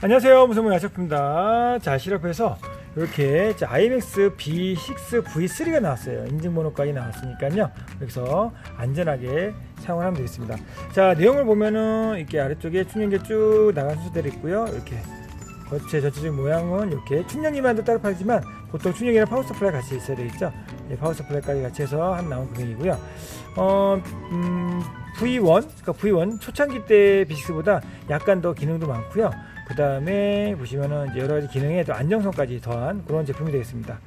안녕하세요. 무슨모 야식입니다. 자 실업해서 이렇게 자, IMAX B6 V3가 나왔어요. 인증번호까지 나왔으니까요. 여기서 안전하게 사용을 하면 되겠습니다. 자 내용을 보면은 이렇게 아래쪽에 충전기 쭉 나간 순서대로 있고요. 이렇게 거체 전체적인 모양은 이렇게 충전기만도 따로 팔지만 보통 충전기랑 파워 서플라이 같이 있어야 되겠죠? 예, 파워 서플라이까지 같이 해서 한 나온 금액이고요 어, 음, V1 그러니까 V1 초창기 때 B6보다 약간 더 기능도 많고요 그 다음에 보시면은 여러 가지 기능에 또 안정성까지 더한 그런 제품이 되겠습니다.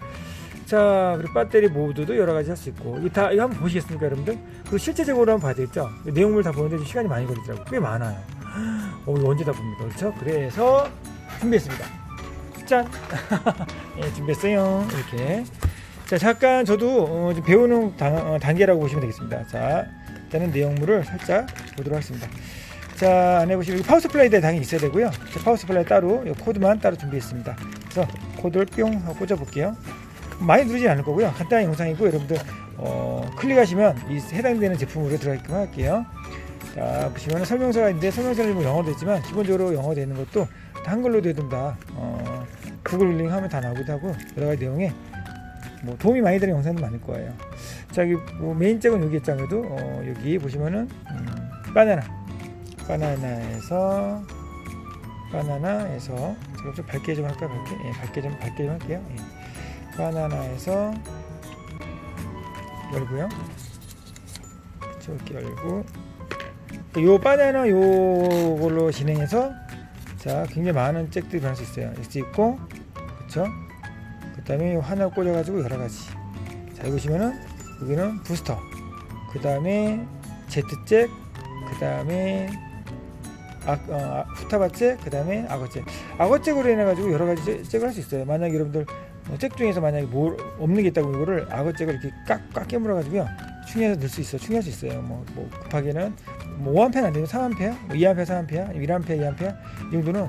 자, 그리고 배터리 모드도 여러 가지 할 수 있고, 이 다, 이거 한번 보시겠습니까, 여러분들? 그리고 실제적으로 한번 봐야 되겠죠? 내용물 다 보는데 좀 시간이 많이 걸리더라고요. 꽤 많아요. 어, 이거 언제 다 봅니까? 그렇죠? 그래서 준비했습니다. 짠! 예, 준비했어요. 이렇게. 자, 잠깐 저도 어, 좀 배우는 단, 어, 단계라고 보시면 되겠습니다. 자, 일단은 내용물을 살짝 보도록 하겠습니다. 자 안에 보시면 파워 서플라이대 당연히 있어야 되고요. 자, 파워 서플라이 따로 이 코드만 따로 준비했습니다. 그래서 코드를 뿅 하고 꽂아 볼게요. 많이 누르지 않을 거고요. 간단한 영상이고 여러분들 어, 클릭하시면 이 해당되는 제품으로 들어가게끔 할게요. 자 보시면 설명서가 있는데 설명서는 뭐 영어로 되지만 기본적으로 영어로 되는 것도 다 한글로 되든 다. 어, 구글 링 하면 다 나오기도 하고 여러 가지 내용에 뭐 도움이 많이 되는 영상도 많을 거예요 자 여기 뭐 메인 짝은 여기 있잖아도 어, 여기 보시면은 음, 바나나 바나나에서 바나나에서 제가 좀 밝게 좀 할까요? 밝게? 예, 밝게 좀 밝게 좀 할게요. 예. 바나나에서 열고요. 이렇게 열고 요 바나나 요걸로 진행해서 자 굉장히 많은 잭들이 변할 수 있어요. 있을 수 있고 그쵸? 그 다음에 하나 꽂아가지고 여러 가지. 자 여기 보시면은 여기는 부스터 그 다음에 Z잭 그 다음에 아, 어, 후타바잭 그 다음에 악어잭. 악어잭으로 인해 가지고 여러 가지 잭- 잭을 할 수 있어요. 만약 여러분들 어, 잭 중에서 만약에 뭘 없는 게 있다고 이거를 악어잭을 이렇게 깍, 깍 깨물어 가지고요. 충전해서 넣을 수 있어 충전할 수 있어요. 뭐, 뭐 급하게는 뭐 5A 안 되면 3A 뭐 2A 3A 1A 2A 이 정도는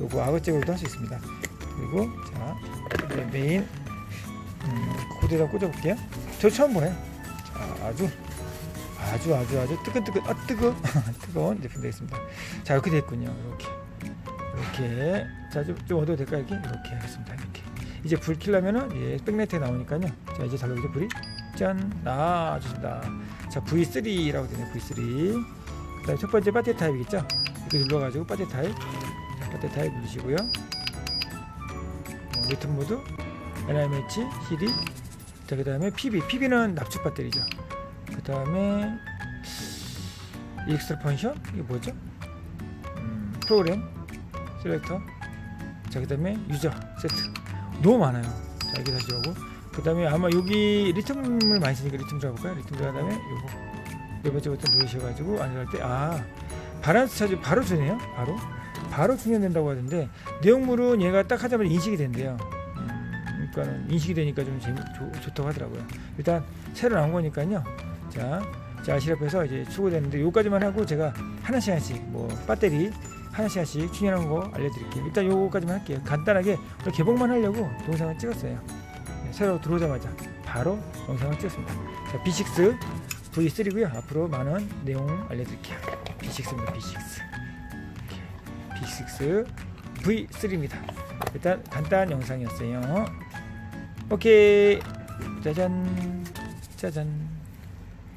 요거 악어잭으로도 할 수 있습니다 그리고 자 메인 음, 코드에다 꽂아 볼게요 저 처음 보네 자 아주 아주 아주 아주 뜨끈뜨끈 아 뜨거 뜨거운 제품 되겠습니다. 자 이렇게 됐군요. 이렇게 이렇게 자좀 좀 얻어도 될까요? 이렇게 이렇게 하겠습니다. 이렇게 이제 불 켜려면은 예 백라이트에 나오니까요. 자 이제 잘 나오죠 불이 짠 나와주신다. 자 V3라고 되네 V3. 그다음 첫 번째 배터리 타입이겠죠? 이렇게 눌러가지고 배터리 타입 자, 배터리 타입 누르시고요. 어, 리튬 모드 NIMH CD 자 그다음에 PB PB는 납축 배터리죠. 그 다음에 익스트라 펀션? 이게 뭐죠? 음, 프로그램 셀렉터. 자 그 다음에 유저 세트. 너무 많아요. 자 이게 다시 오고. 그 다음에 아마 여기 리튬을 많이 쓰니까 리튬 들어볼까요? 리튬 들어간 다음에 요거. 네 번째 버튼 누르셔가지고 안전할 때아 바란스 차지 바로 주네요. 바로 바로 충전된다고 하던데 내용물은 얘가 딱 하자마자 인식이 된대요 음, 그러니까는 인식이 되니까 좀 재미, 좋, 좋다고 하더라고요 일단 새로 나온 거니까요 자, 자 시럽해서 이제 추구되는데 요까지만 하고 제가 하나씩 하나씩 뭐 배터리 하나씩 하나씩 충전하는 거 알려드릴게요. 일단 요거까지만 할게요. 간단하게 오늘 개봉만 하려고 동영상을 찍었어요. 네, 새로 들어오자마자 바로 영상을 찍었습니다. 자, B6 V3고요. 앞으로 많은 내용 알려드릴게요. B6입니다. B6. 이렇게. B6 V3입니다. 일단 간단한 영상이었어요. 오케이. 짜잔. 짜잔.